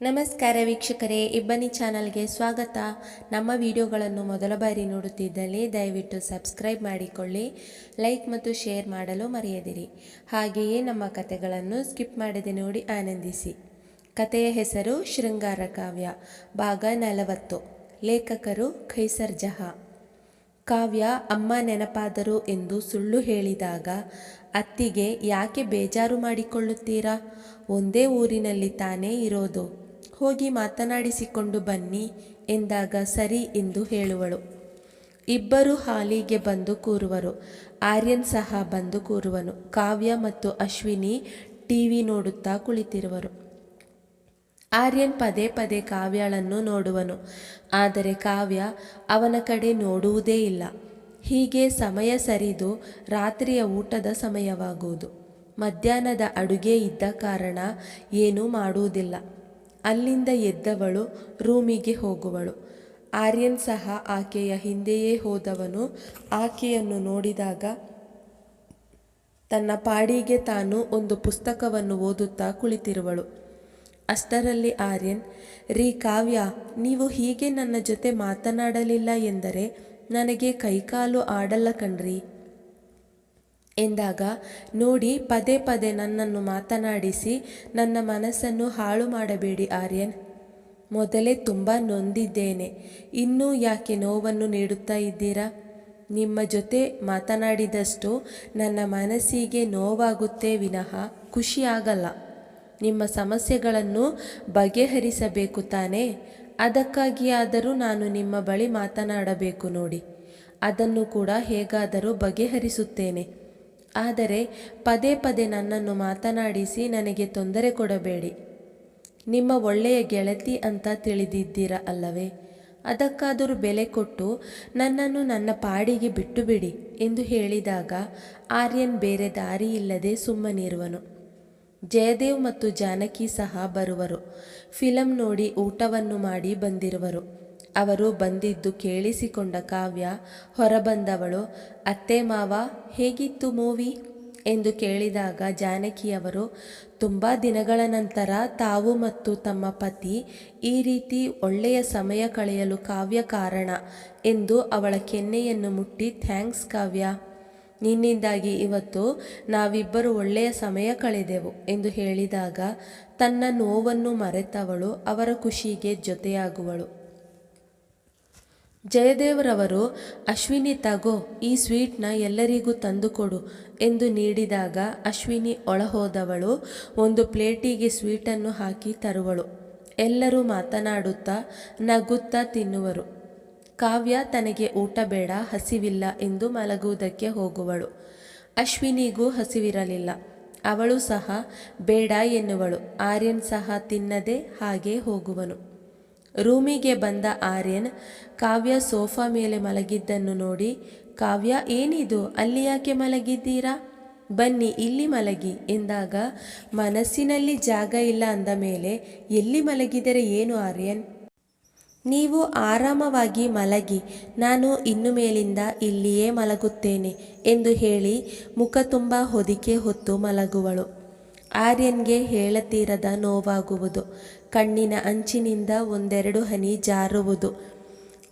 ನಮಸ್ಕಾರ ವೀಕ್ಷಕರೇ, ಇಬ್ಬನಿ ಚಾನಲ್ಗೆ ಸ್ವಾಗತ. ನಮ್ಮ ವಿಡಿಯೋಗಳನ್ನು ಮೊದಲ ಬಾರಿ ನೋಡುತ್ತಿದ್ದಲ್ಲಿ ದಯವಿಟ್ಟು ಸಬ್ಸ್ಕ್ರೈಬ್ ಮಾಡಿಕೊಳ್ಳಿ, ಲೈಕ್ ಮತ್ತು ಶೇರ್ ಮಾಡಲು ಮರೆಯದಿರಿ. ಹಾಗೆಯೇ ನಮ್ಮ ಕತೆಗಳನ್ನು ಸ್ಕಿಪ್ ಮಾಡದೆ ನೋಡಿ ಆನಂದಿಸಿ. ಕತೆಯ ಹೆಸರು ಶೃಂಗಾರ ಕಾವ್ಯ, ಭಾಗ ನಲವತ್ತು. ಲೇಖಕರು ಖೈಸರ್ ಜಹಾ. ಕಾವ್ಯ, ಅಮ್ಮ ನೆನಪಾದರು ಎಂದು ಸುಳ್ಳು ಹೇಳಿದಾಗ, ಅತ್ತಿಗೆ ಯಾಕೆ ಬೇಜಾರು ಮಾಡಿಕೊಳ್ಳುತ್ತೀರಾ? ಒಂದೇ ಊರಿನಲ್ಲಿ ತಾನೇ ಇರೋದು. ಹೋಗಿ ಮಾತನಾಡಿಸಿಕೊಂಡು ಬನ್ನಿ ಎಂದಾಗ ಸರಿ ಎಂದು ಹೇಳುವಳು. ಇಬ್ಬರು ಹಾಲಿಗೆ ಬಂದು ಕೂರುವರು. ಆರ್ಯನ್ ಸಹ ಬಂದು ಕೂರುವನು. ಕಾವ್ಯ ಮತ್ತು ಅಶ್ವಿನಿ ಟಿವಿ ನೋಡುತ್ತಾ ಕುಳಿತಿರುವರು. ಆರ್ಯನ್ ಪದೇ ಪದೇ ಕಾವ್ಯಳನ್ನು ನೋಡುವನು. ಆದರೆ ಕಾವ್ಯ ಅವನ ಕಡೆ ನೋಡುವುದೇ ಇಲ್ಲ. ಹೀಗೆ ಸಮಯ ಸರಿದು ರಾತ್ರಿಯ ಊಟದ ಸಮಯವಾಗುವುದು. ಮಧ್ಯಾಹ್ನದ ಅಡುಗೆ ಇದ್ದ ಕಾರಣ ಏನೂ ಮಾಡುವುದಿಲ್ಲ. ಅಲ್ಲಿಂದ ಎದ್ದವಳು, ರೂಮಿಗೆ ಹೋಗುವಳು. ಆರ್ಯನ್ ಸಹ ಆಕೆಯ ಹಿಂದೆಯೇ ಹೋದವನು. ಆಕೆಯನ್ನು ನೋಡಿದಾಗ ತನ್ನ ಪಾಡಿಗೆ ತಾನು ಒಂದು ಪುಸ್ತಕವನ್ನು ಓದುತ್ತಾ ಕುಳಿತಿರುವಳು. ಅಷ್ಟರಲ್ಲಿ ಆರ್ಯನ್, ರೀ ಕಾವ್ಯ, ನೀವು ಹೀಗೆ ನನ್ನ ಜೊತೆ ಮಾತನಾಡಲಿಲ್ಲ ಎಂದರೆ ನನಗೆ ಕೈಕಾಲು ಆಡಲ್ಲ ಕಣ್ರಿ. ಎಂದಾಗ, ನೋಡಿ, ಪದೇ ಪದೇ ನನ್ನನ್ನು ಮಾತನಾಡಿಸಿ, ನನ್ನ ಮನಸ್ಸನ್ನು ಹಾಳು ಮಾಡಬೇಡಿ ಆರ್ಯನ್. ಮೊದಲೇ ತುಂಬ ನೊಂದಿದ್ದೇನೆ. ಇನ್ನೂ ಯಾಕೆ ನೋವನ್ನು ನೀಡುತ್ತಾ ಇದ್ದೀರಾ? ನಿಮ್ಮ ಜೊತೆ ಮಾತನಾಡಿದಷ್ಟು ನನ್ನ ಮನಸ್ಸಿಗೆ ನೋವಾಗುತ್ತೆ ವಿನಃ ಖುಷಿಯಾಗಲ್ಲ ನಿಮ್ಮ ಸಮಸ್ಯೆಗಳನ್ನು ಬಗೆಹರಿಸಬೇಕು ತಾನೇ. ಅದಕ್ಕಾಗಿಯಾದರೂ ನಾನು ನಿಮ್ಮ ಬಳಿ ಮಾತನಾಡಬೇಕು ನೋಡಿ. ಅದನ್ನು ಕೂಡ ಹೇಗಾದರೂ ಬಗೆಹರಿಸುತ್ತೇನೆ. ಆದರೆ ಪದೇ ಪದೇ ನನ್ನನ್ನು ಮಾತನಾಡಿಸಿ ನನಗೆ ತೊಂದರೆ ಕೊಡಬೇಡಿ. ನಿಮ್ಮ ಒಳ್ಳೆಯ ಗೆಳತಿ ಅಂತ ತಿಳಿದಿದ್ದೀರ ಅಲ್ಲವೇ? ಅದಕ್ಕಾದರೂ ಬೆಲೆ ಕೊಟ್ಟು ನನ್ನನ್ನು ನನ್ನ ಪಾಡಿಗೆ ಬಿಟ್ಟು ಬಿಡಿ ಎಂದು ಹೇಳಿದಾಗ ಆರ್ಯನ್ ಬೇರೆ ದಾರಿ ಇಲ್ಲದೆ ಸುಮ್ಮನಿರುವನು. ಜಯದೇವ್ ಮತ್ತು ಜಾನಕಿ ಸಹ ಬರುವರು. ಫಿಲಂ ನೋಡಿ ಊಟವನ್ನು ಮಾಡಿ ಬಂದಿರುವರು. ಅವರು ಬಂದಿದ್ದು ಕೇಳಿಸಿಕೊಂಡ ಕಾವ್ಯ ಹೊರಬಂದವಳು, ಅತ್ತೆ ಮಾವ, ಹೇಗಿತ್ತು ಮೂವಿ? ಎಂದು ಕೇಳಿದಾಗ ಜಾನಕಿಯವರು, ತುಂಬ ದಿನಗಳ ನಂತರ ತಾವು ಮತ್ತು ತಮ್ಮ ಪತಿ ಈ ರೀತಿ ಒಳ್ಳೆಯ ಸಮಯ ಕಳೆಯಲು ಕಾವ್ಯ ಕಾರಣ ಎಂದು ಅವಳ ಕೆನ್ನೆಯನ್ನು ಮುಟ್ಟಿ, ಥ್ಯಾಂಕ್ಸ್ ಕಾವ್ಯ, ನಿನ್ನಿಂದಾಗಿ ಇವತ್ತು ನಾವಿಬ್ಬರು ಒಳ್ಳೆಯ ಸಮಯ ಕಳೆದೆವು ಎಂದು ಹೇಳಿದಾಗ ತನ್ನ ನೋವನ್ನು ಮರೆತವಳು, ಅವರ ಖುಷಿಗೆ ಜೊತೆಯಾಗುವಳು. ಜಯದೇವರವರು, ಅಶ್ವಿನಿ ತಗೋ, ಈ ಸ್ವೀಟ್ನ ಎಲ್ಲರಿಗೂ ತಂದುಕೊಡು ಎಂದು ನೀಡಿದಾಗ ಅಶ್ವಿನಿ ಒಳಹೋದವಳು ಒಂದು ಪ್ಲೇಟಿಗೆ ಸ್ವೀಟನ್ನು ಹಾಕಿ ತರುವಳು. ಎಲ್ಲರೂ ಮಾತನಾಡುತ್ತಾ ನಗುತ್ತಾ ತಿನ್ನುವರು. ಕಾವ್ಯ ತನಗೆ ಊಟ ಬೇಡ, ಹಸಿವಿಲ್ಲ ಎಂದು ಮಲಗುವುದಕ್ಕೆ ಹೋಗುವಳು. ಅಶ್ವಿನಿಗೂ ಹಸಿವಿರಲಿಲ್ಲ. ಅವಳು ಸಹ, ಬೇಡ ಎನ್ನುವಳು. ಆರ್ಯನ್ ಸಹ ತಿನ್ನದೆ ಹಾಗೆ ಹೋಗುವನು. ರೂಮಿಗೆ ಬಂದ ಆರ್ಯನ್ ಕಾವ್ಯ ಸೋಫಾ ಮೇಲೆ ಮಲಗಿದ್ದನ್ನು ನೋಡಿ, ಕಾವ್ಯ, ಏನಿದು? ಅಲ್ಲಿ ಯಾಕೆ ಮಲಗಿದ್ದೀರಾ? ಬನ್ನಿ, ಇಲ್ಲಿ ಮಲಗಿ ಎಂದಾಗ, ಮನಸ್ಸಿನಲ್ಲಿ ಜಾಗ ಇಲ್ಲ ಅಂದ ಮೇಲೆ ಎಲ್ಲಿ ಮಲಗಿದರೆ ಏನು ಆರ್ಯನ್? ನೀವು ಆರಾಮವಾಗಿ ಮಲಗಿ, ನಾನು ಇನ್ನು ಮೇಲಿಂದ ಇಲ್ಲಿಯೇ ಮಲಗುತ್ತೇನೆ ಎಂದು ಹೇಳಿ ಮುಖ ತುಂಬ ಹೊದಿಕೆ ಹೊತ್ತು ಮಲಗುವಳು. ಆರ್ಯನ್ಗೆ ಹೇಳತೀರದ ನೋವಾಗುವುದು. ಕಣ್ಣಿನ ಅಂಚಿನಿಂದ ಒಂದೆರಡು ಹನಿ ಜಾರುವುದು.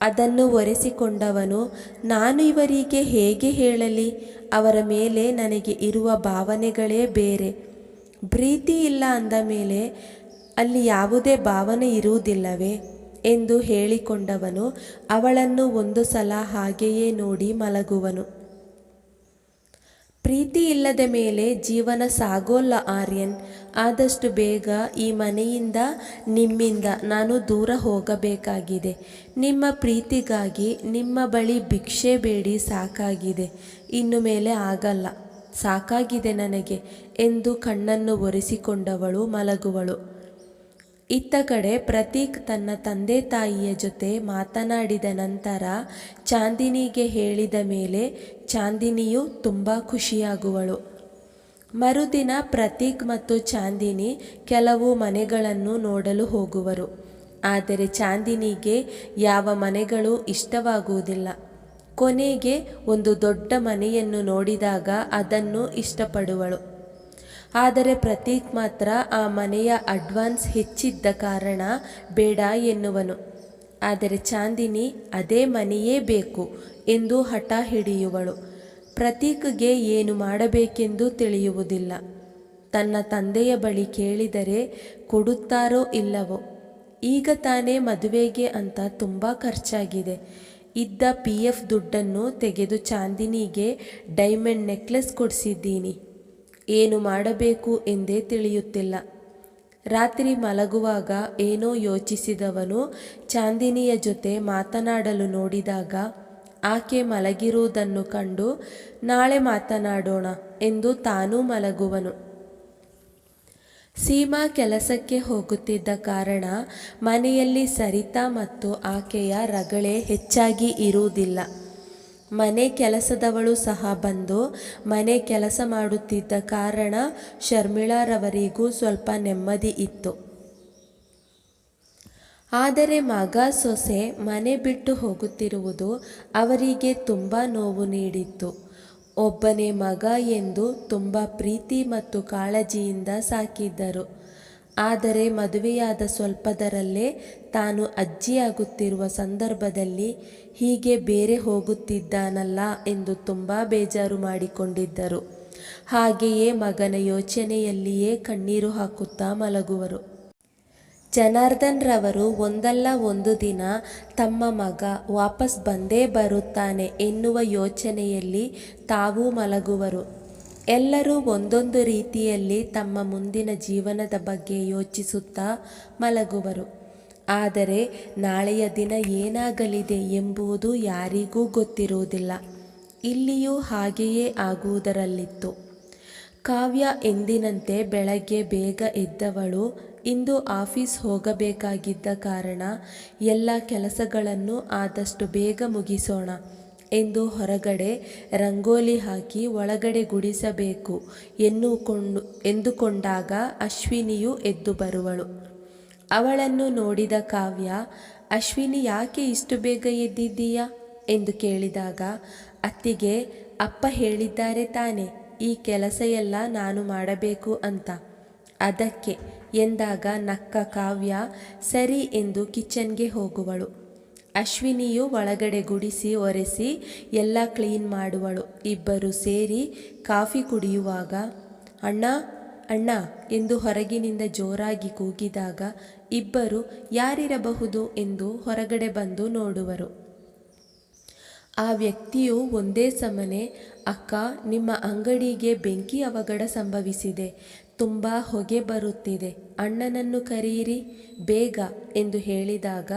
ಅದನ್ನು ಒರೆಸಿಕೊಂಡವನು, ನಾನು ಇವರಿಗೆ ಹೇಗೆ ಹೇಳಲಿ? ಅವರ ಮೇಲೆ ನನಗೆ ಇರುವ ಭಾವನೆಗಳೇ ಬೇರೆ. ಪ್ರೀತಿ ಇಲ್ಲ ಅಂದ ಮೇಲೆ ಅಲ್ಲಿ ಯಾವುದೇ ಭಾವನೆ ಇರುವುದಿಲ್ಲವೇ? ಎಂದು ಹೇಳಿಕೊಂಡವನು, ಅವಳನ್ನು ಒಂದು ಸಲ ಹಾಗೆಯೇ ನೋಡಿ ಮಲಗುವನು. ಪ್ರೀತಿ ಇಲ್ಲದ ಮೇಲೆ ಜೀವನ ಸಾಗೋಲ್ಲ ಆರ್ಯನ್. ಆದಷ್ಟು ಬೇಗ ಈ ಮನೆಯಿಂದ ನಿಮ್ಮಿಂದ ನಾನು ದೂರ ಹೋಗಬೇಕಾಗಿದೆ. ನಿಮ್ಮ ಪ್ರೀತಿಗಾಗಿ, ನಿಮ್ಮ ಬಳಿ ಭಿಕ್ಷೆ ಬೇಡಿ ಸಾಕಾಗಿದೆ. ಇನ್ನು ಮೇಲೆ ಆಗಲ್ಲ. ಸಾಕಾಗಿದೆ ನನಗೆ ಎಂದು ಕಣ್ಣನ್ನು ಒರೆಸಿಕೊಂಡವಳು ಮಲಗುವಳು. ಇತ್ತ ಕಡೆ ಪ್ರತೀಕ್ ತನ್ನ ತಂದೆ ತಾಯಿಯ ಜೊತೆ ಮಾತನಾಡಿದ ನಂತರ ಚಾಂದಿನಿಗೆ ಹೇಳಿದ ಮೇಲೆ ಚಾಂದಿನಿಯು ತುಂಬ ಖುಷಿಯಾಗುವಳು. ಮರುದಿನ ಪ್ರತೀಕ್ ಮತ್ತು ಚಾಂದಿನಿ ಕೆಲವು ಮನೆಗಳನ್ನು ನೋಡಲು ಹೋಗುವರು. ಆದರೆ ಚಾಂದಿನಿಗೆ ಯಾವ ಮನೆಗಳು ಇಷ್ಟವಾಗುವುದಿಲ್ಲ. ಕೊನೆಗೆ ಒಂದು ದೊಡ್ಡ ಮನೆಯನ್ನು ನೋಡಿದಾಗ ಅದನ್ನು ಇಷ್ಟಪಡುವಳು. ಆದರೆ ಪ್ರತೀಕ್ ಮಾತ್ರ ಆ ಮನೆಯ ಅಡ್ವಾನ್ಸ್ ಹೆಚ್ಚಿದ್ದ ಕಾರಣ ಬೇಡ ಎನ್ನುವನು. ಆದರೆ ಚಾಂದಿನಿ, ಅದೇ ಮನೆಯೇ ಬೇಕು ಎಂದು ಹಠ ಹಿಡಿಯುವಳು. ಪ್ರತೀಕ್ಗೆ ಏನು ಮಾಡಬೇಕೆಂದು ತಿಳಿಯುವುದಿಲ್ಲ. ತನ್ನ ತಂದೆಯ ಬಳಿ ಕೇಳಿದರೆ ಕೊಡುತ್ತಾರೋ ಇಲ್ಲವೋ? ಈಗ ತಾನೇ ಮದುವೆಗೆ ಅಂತ ತುಂಬ ಖರ್ಚಾಗಿದೆ. ಇದ್ದ ಪಿ ಎಫ್ ದುಡ್ಡನ್ನು ತೆಗೆದು ಚಾಂದಿನಿಗೆ ಡೈಮಂಡ್ ನೆಕ್ಲೆಸ್ ಕೊಡಿಸಿದ್ದೀನಿ. ಏನು ಮಾಡಬೇಕು ಎಂದೇ ತಿಳಿಯುತ್ತಿಲ್ಲ. ರಾತ್ರಿ ಮಲಗುವಾಗ ಏನೋ ಯೋಚಿಸಿದವನು ಚಾಂದಿನಿಯ ಜೊತೆ ಮಾತನಾಡಲು ನೋಡಿದಾಗ, ಆಕೆ ಮಲಗಿರುವುದನ್ನು ಕಂಡು ನಾಳೆ ಮಾತನಾಡೋಣ ಎಂದು ತಾನೂ ಮಲಗುವನು. ಸೀಮಾ ಕೆಲಸಕ್ಕೆ ಹೋಗುತ್ತಿದ್ದ ಕಾರಣ ಮನೆಯಲ್ಲಿ ಸರಿತಾ ಮತ್ತು ಆಕೆಯ ರಗಳೆ ಹೆಚ್ಚಾಗಿ ಇರುವುದಿಲ್ಲ. ಮನೆ ಕೆಲಸದವಳು ಸಹ ಬಂದು ಮನೆ ಕೆಲಸ ಮಾಡುತ್ತಿದ್ದ ಕಾರಣ ಶರ್ಮಿಳಾರವರಿಗೂ ಸ್ವಲ್ಪ ನೆಮ್ಮದಿ ಇತ್ತು. ಆದರೆ ಮಗ ಸೊಸೆ ಮನೆ ಬಿಟ್ಟು ಹೋಗುತ್ತಿರುವುದು ಅವರಿಗೆ ತುಂಬ ನೋವು ನೀಡಿತ್ತು. ಒಬ್ಬನೇ ಮಗ ಎಂದು ತುಂಬ ಪ್ರೀತಿ ಮತ್ತು ಕಾಳಜಿಯಿಂದ ಸಾಕಿದ್ದರು. ಆದರೆ ಮದುವೆಯಾದ ಸ್ವಲ್ಪದರಲ್ಲೇ ತಾನು ಅಜ್ಜಿಯಾಗುತ್ತಿರುವ ಸಂದರ್ಭದಲ್ಲಿ ಹೀಗೆ ಬೇರೆ ಹೋಗುತ್ತಿದ್ದಾನಲ್ಲ ಎಂದು ತುಂಬ ಬೇಜಾರು ಮಾಡಿಕೊಂಡಿದ್ದರು. ಹಾಗೆಯೇ ಮಗನ ಯೋಚನೆಯಲ್ಲಿಯೇ ಕಣ್ಣೀರು ಹಾಕುತ್ತಾ ಮಲಗುವರು. ಜನಾರ್ದನ್ ರವರು ಒಂದಲ್ಲ ಒಂದು ದಿನ ತಮ್ಮ ಮಗ ವಾಪಸ್ ಬಂದೇ ಬರುತ್ತಾನೆ ಎನ್ನುವ ಯೋಚನೆಯಲ್ಲಿ ತಾವೂ ಮಲಗುವರು. ಎಲ್ಲರೂ ಒಂದೊಂದು ರೀತಿಯಲ್ಲಿ ತಮ್ಮ ಮುಂದಿನ ಜೀವನದ ಬಗ್ಗೆ ಯೋಚಿಸುತ್ತಾ ಮಲಗುವರು. ಆದರೆ ನಾಳೆಯ ದಿನ ಏನಾಗಲಿದೆ ಎಂಬುದು ಯಾರಿಗೂ ಗೊತ್ತಿರುವುದಿಲ್ಲ. ಇಲ್ಲಿಯೂ ಹಾಗೆಯೇ ಆಗುವುದರಲ್ಲಿತ್ತು. ಕಾವ್ಯ ಎಂದಿನಂತೆ ಬೆಳಗ್ಗೆ ಬೇಗ ಎದ್ದವಳು. ಇಂದು ಆಫೀಸ್ ಹೋಗಬೇಕಾಗಿದ್ದ ಕಾರಣ ಎಲ್ಲ ಕೆಲಸಗಳನ್ನು ಆದಷ್ಟು ಬೇಗ ಮುಗಿಸೋಣ. ಎಂದು ಹೊರಗಡೆ ರಂಗೋಲಿ ಹಾಕಿ ಒಳಗಡೆ ಗುಡಿಸಬೇಕು ಎನ್ನುಕೊಂಡು, ಎಂದುಕೊಂಡಾಗ ಅಶ್ವಿನಿಯು ಎದ್ದು ಬರುವಳು. ಅವಳನ್ನು ನೋಡಿದ ಕಾವ್ಯ, ಅಶ್ವಿನಿ, ಯಾಕೆ ಇಷ್ಟು ಬೇಗ ಎದ್ದಿದ್ದೀಯಾ? ಎಂದು ಕೇಳಿದಾಗ, ಅತ್ತಿಗೆ ಅಪ್ಪ ಹೇಳಿದ್ದಾರೆ ತಾನೆ, ಈ ಕೆಲಸ ಎಲ್ಲ ನಾನು ಮಾಡಬೇಕು ಅಂತ. ಅದಕ್ಕೆ ಎಂದಾಗ ನಕ್ಕ ಕಾವ್ಯ, ಸರಿ ಎಂದು ಕಿಚನ್ಗೆ ಹೋಗುವಳು. ಅಶ್ವಿನಿಯು ಒಳಗಡೆ ಗುಡಿಸಿ ಒರೆಸಿ ಎಲ್ಲ ಕ್ಲೀನ್ ಮಾಡುವಳು. ಇಬ್ಬರು ಸೇರಿ ಕಾಫಿ ಕುಡಿಯುವಾಗ, ಅಣ್ಣ ಅಣ್ಣ, ಎಂದು ಹೊರಗಿನಿಂದ ಜೋರಾಗಿ ಕೂಗಿದಾಗ ಇಬ್ಬರು ಯಾರಿರಬಹುದು ಎಂದು ಹೊರಗಡೆ ಬಂದು ನೋಡುವರು. ಆ ವ್ಯಕ್ತಿಯು ಒಂದೇ ಸಮನೆ ಅಕ್ಕ, ನಿಮ್ಮ ಅಂಗಡಿಗೆ ಬೆಂಕಿ ಅವಘಡ ಸಂಭವಿಸಿದೆ. ತುಂಬ ಹೊಗೆ ಬರುತ್ತಿದೆ. ಅಣ್ಣನನ್ನು ಕರೆಯಿರಿ ಬೇಗ ಎಂದು ಹೇಳಿದಾಗ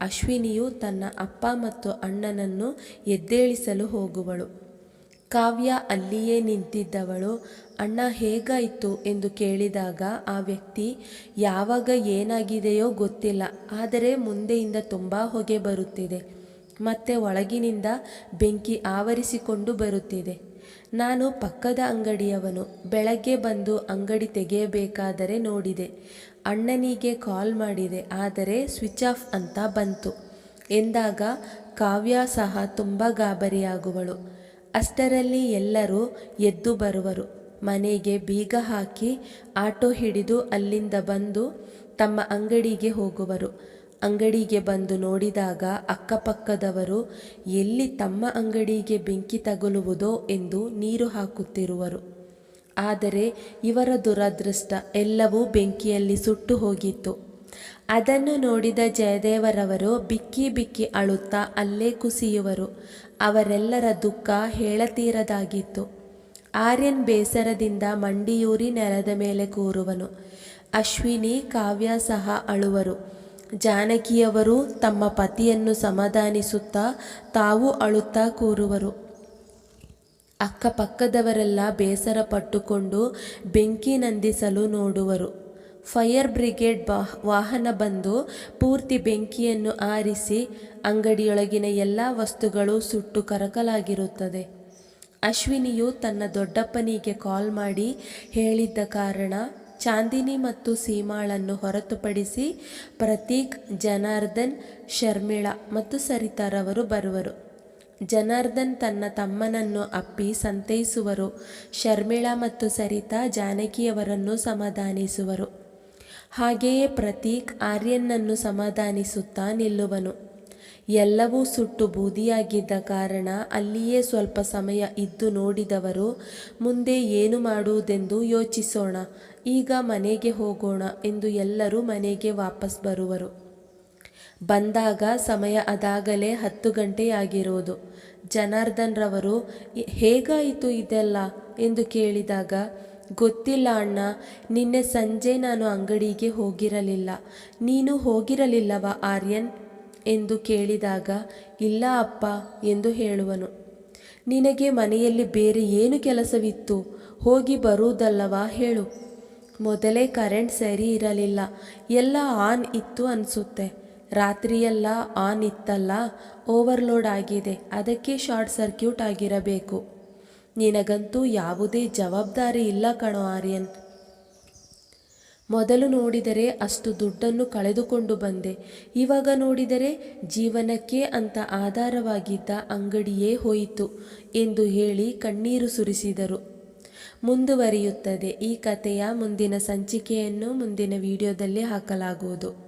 ಅಶ್ವಿನಿಯು ತನ್ನ ಅಪ್ಪ ಮತ್ತು ಅಣ್ಣನನ್ನು ಎದ್ದೇಳಿಸಲು ಹೋಗುವಳು. ಕಾವ್ಯ ಅಲ್ಲಿಯೇ ನಿಂತಿದ್ದವಳು. ಅಣ್ಣ ಹೇಗಾಯಿತು ಎಂದು ಕೇಳಿದಾಗ ಆ ವ್ಯಕ್ತಿ, ಯಾವಾಗ ಏನಾಗಿದೆಯೋ ಗೊತ್ತಿಲ್ಲ, ಆದರೆ ಮುಂದೆಯಿಂದ ತುಂಬ ಹೊಗೆ ಬರುತ್ತಿದೆ. ಮತ್ತೆ ಒಳಗಿನಿಂದ ಬೆಂಕಿ ಆವರಿಸಿಕೊಂಡು ಬರುತ್ತಿದೆ. ನಾನು ಪಕ್ಕದ ಅಂಗಡಿಯವನು, ಬೆಳಗ್ಗೆ ಬಂದು ಅಂಗಡಿ ತೆಗೆಯಬೇಕಾದರೆ ನೋಡಿದೆ. ಅಣ್ಣನಿಗೆ ಕಾಲ್ ಮಾಡಿದೆ, ಆದರೆ ಸ್ವಿಚ್ ಆಫ್ ಅಂತ ಬಂತು. ಎಂದಾಗ ಕಾವ್ಯ ಸಹ ತುಂಬ ಗಾಬರಿಯಾಗುವಳು. ಅಷ್ಟರಲ್ಲಿ ಎಲ್ಲರೂ ಎದ್ದು ಬರುವರು. ಮನೆಗೆ ಬೀಗ ಹಾಕಿ ಆಟೋ ಹಿಡಿದು ಅಲ್ಲಿಂದ ಬಂದು ತಮ್ಮ ಅಂಗಡಿಗೆ ಹೋಗುವರು. ಅಂಗಡಿಗೆ ಬಂದು ನೋಡಿದಾಗ ಅಕ್ಕಪಕ್ಕದವರು, ಎಲ್ಲಿ ತಮ್ಮ ಅಂಗಡಿಗೆ ಬೆಂಕಿ ತಗುಲುವುದೋ ಎಂದು ನೀರು ಹಾಕುತ್ತಿರುವರು. ಆದರೆ ಇವರ ದುರದೃಷ್ಟ, ಎಲ್ಲವೂ ಬೆಂಕಿಯಲ್ಲಿ ಸುಟ್ಟು ಹೋಗಿತ್ತು. ಅದನ್ನು ನೋಡಿದ ಜಯದೇವರವರು ಬಿಕ್ಕಿ ಬಿಕ್ಕಿ ಅಳುತ್ತಾ ಅಲ್ಲೇ ಕುಸಿಯುವರು. ಅವರೆಲ್ಲರ ದುಃಖ ಹೇಳತೀರದಾಗಿತ್ತು. ಆರ್ಯನ್ ಬೇಸರದಿಂದ ಮಂಡಿಯೂರಿ ನೆಲದ ಮೇಲೆ ಕೂರುವನು. ಅಶ್ವಿನಿ ಕಾವ್ಯ ಸಹ ಅಳುವರು. ಜಾನಕಿಯವರು ತಮ್ಮ ಪತಿಯನ್ನು ಸಮಾಧಾನಿಸುತ್ತಾ ತಾವು ಅಳುತ್ತಾ ಕೂರುವರು. ಅಕ್ಕಪಕ್ಕದವರೆಲ್ಲ ಬೇಸರ ಪಟ್ಟುಕೊಂಡು ಬೆಂಕಿ ನಂದಿಸಲು ನೋಡುವರು. ಫೈರ್ ಬ್ರಿಗೇಡ್ ವಾಹನ ಬಂದು ಪೂರ್ತಿ ಬೆಂಕಿಯನ್ನು ಆರಿಸಿ ಅಂಗಡಿಯೊಳಗಿನ ಎಲ್ಲ ವಸ್ತುಗಳು ಸುಟ್ಟು ಕರಕಲಾಗಿರುತ್ತದೆ. ಅಶ್ವಿನಿಯು ತನ್ನ ದೊಡ್ಡಪ್ಪನಿಗೆ ಕಾಲ್ ಮಾಡಿ ಹೇಳಿದ್ದ ಕಾರಣ ಚಾಂದಿನಿ ಮತ್ತು ಸೀಮಾಳನ್ನು ಹೊರತುಪಡಿಸಿ ಪ್ರತೀಕ್, ಜನಾರ್ದನ್, ಶರ್ಮಿಳಾ ಮತ್ತು ಸರಿತಾರವರು ಬರುವರು. ಜನಾರ್ದನ್ ತನ್ನ ತಮ್ಮನನ್ನು ಅಪ್ಪಿ, ಸಂತೈಸುವರು. ಶರ್ಮಿಳಾ ಮತ್ತು ಸರಿತಾ ಜಾನಕಿಯವರನ್ನು ಸಮಾಧಾನಿಸುವರು. ಹಾಗೆಯೇ ಪ್ರತೀಕ್ ಆರ್ಯನ್ನನ್ನು ಸಮಾಧಾನಿಸುತ್ತಾ ನಿಲ್ಲುವನು. ಎಲ್ಲವೂ ಸುಟ್ಟು ಬೂದಿಯಾಗಿದ್ದ ಕಾರಣ ಅಲ್ಲಿಯೇ ಸ್ವಲ್ಪ ಸಮಯ ಇದ್ದು ನೋಡಿದವರು, ಮುಂದೆ ಏನು ಮಾಡುವುದೆಂದು ಯೋಚಿಸೋಣ, ಈಗ ಮನೆಗೆ ಹೋಗೋಣ ಎಂದು ಎಲ್ಲರೂ ಮನೆಗೆ ವಾಪಸ್ ಬರುವರು. ಬಂದಾಗ ಸಮಯ ಅದಾಗಲೇ ಹತ್ತು ಗಂಟೆಯಾಗಿರೋದು ಜನಾರ್ದನ್ರವರು, ಹೇಗಾಯಿತು ಇದೆಲ್ಲ? ಎಂದು ಕೇಳಿದಾಗ, ಗೊತ್ತಿಲ್ಲ ಅಣ್ಣ, ನಿನ್ನೆ ಸಂಜೆ ನಾನು ಅಂಗಡಿಗೆ ಹೋಗಿರಲಿಲ್ಲ. ನೀನು ಹೋಗಿರಲಿಲ್ಲವಾ ಆರ್ಯನ್? ಎಂದು ಕೇಳಿದಾಗ, ಇಲ್ಲ ಅಪ್ಪ ಎಂದು ಹೇಳುವನು. ನಿನಗೆ ಮನೆಯಲ್ಲಿ ಬೇರೆ ಏನು ಕೆಲಸವಿತ್ತು? ಹೋಗಿ ಬರುವುದಲ್ಲವಾ ಹೇಳು. ಮೊದಲೇ ಕರೆಂಟ್ ಸರಿ ಇರಲಿಲ್ಲ. ಎಲ್ಲ ಆನ್ ಇತ್ತು ಅನಿಸುತ್ತೆ. ರಾತ್ರಿಯೆಲ್ಲ ಆನ್ ಇತ್ತಲ್ಲ, ಓವರ್ಲೋಡ್ ಆಗಿದೆ. ಅದಕ್ಕೆ ಶಾರ್ಟ್ ಸರ್ಕ್ಯೂಟ್ ಆಗಿರಬೇಕು. ನಿನಗಂತೂ ಯಾವುದೇ ಜವಾಬ್ದಾರಿ ಇಲ್ಲ ಕಣೋ ಆರ್ಯನ್. ಮೊದಲು ನೋಡಿದರೆ ಅಷ್ಟು ದುಡ್ಡನ್ನು ಕಳೆದುಕೊಂಡು ಬಂದೆ. ಇವಾಗ ನೋಡಿದರೆ ಜೀವನಕ್ಕೆ ಅಂತ ಆಧಾರವಾಗಿದ್ದ ಅಂಗಡಿಯೇ ಹೋಯಿತು ಎಂದು ಹೇಳಿ ಕಣ್ಣೀರು ಸುರಿಸಿದರು. ಮುಂದುವರಿಯುತ್ತದೆ. ಈ ಕಥೆಯ ಮುಂದಿನ ಸಂಚಿಕೆಯನ್ನು ಮುಂದಿನ ವಿಡಿಯೋದಲ್ಲಿ ಹಾಕಲಾಗುವುದು.